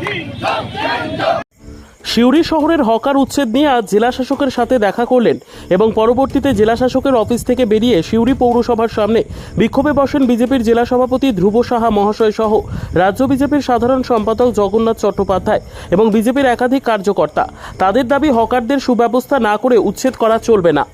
দিন সিউড়ি শহরের হকার উচ্ছেদ নিয়ে আজ জেলা শাসকের সাথে দেখা করলেন এবং পরবর্তীতে জেলা শাসকের অফিস থেকে বেরিয়ে সিউড়ি পৌরসভার সামনে বিক্ষোভে বসেন বিজেপির জেলা সভাপতি ধ্রুব সাহা মহাশয় সহ রাজ্য বিজেপির সাধারণ সম্পাদক জগন্নাথ চট্টোপাধ্যায় এবং বিজেপির একাধিক কার্যকর্তা। তাদের দাবি হকারদের সুব্যবস্থা না করে উচ্ছেদ করা চলবে না।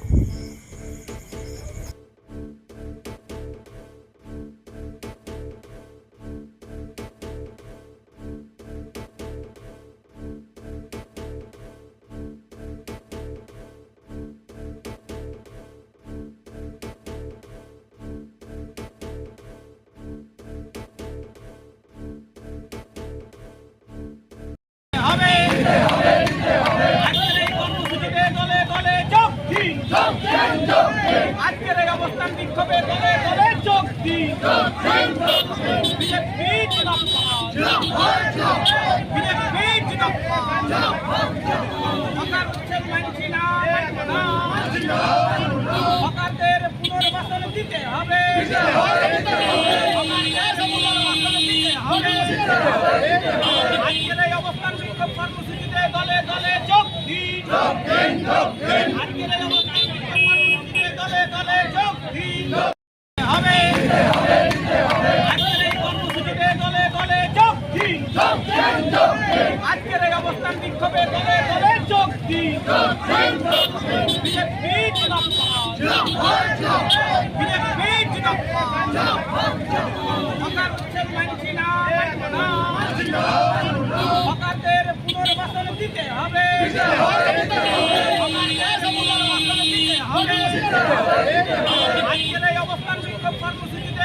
পুনর্বাসন দিতে হবে। আজকের অবস্থান বিক্ষোভ কর্মসূচিতে দলে দলে যোগ দিন। আজকের এই অবস্থান বিক্ষোভ কর্মসূচিতে দলে দলে যোগ দিন হবে আজকের এই পুনর্বাসন দিতে হবে হকারদের পুনর্বাসন দিতে হবে আজকের এই অবস্থান বিক্ষোভ কর্মসূচিতে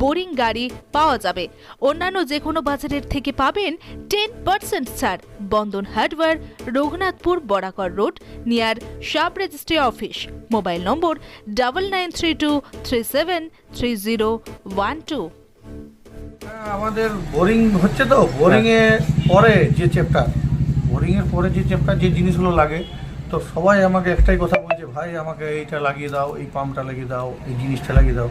বোরিং গাড়ি পাওয়া যাবে। অন্যান্য যে কোনো বাজারের থেকে পাবেন টেন পার্সেন্ট ছাড়। Bandhan hardware, Raghunathpur Barakar road, near sub registry office. Mobile number double nine three two three seven three zero one two আমাদের বোরিং হচ্ছে তো, বোরিং এ পরে যে চ্যাপ্টার বোরিং এর পরে যে চ্যাপ্টার যে জিনিসগুলো লাগে, তো সবাই আমাকে একটাই কথা বলছে, ভাই, আমাকে এইটা লাগিয়ে দাও, এই পাম্পটা লাগিয়ে দাও, এই জিনিসটা লাগিয়ে দাও।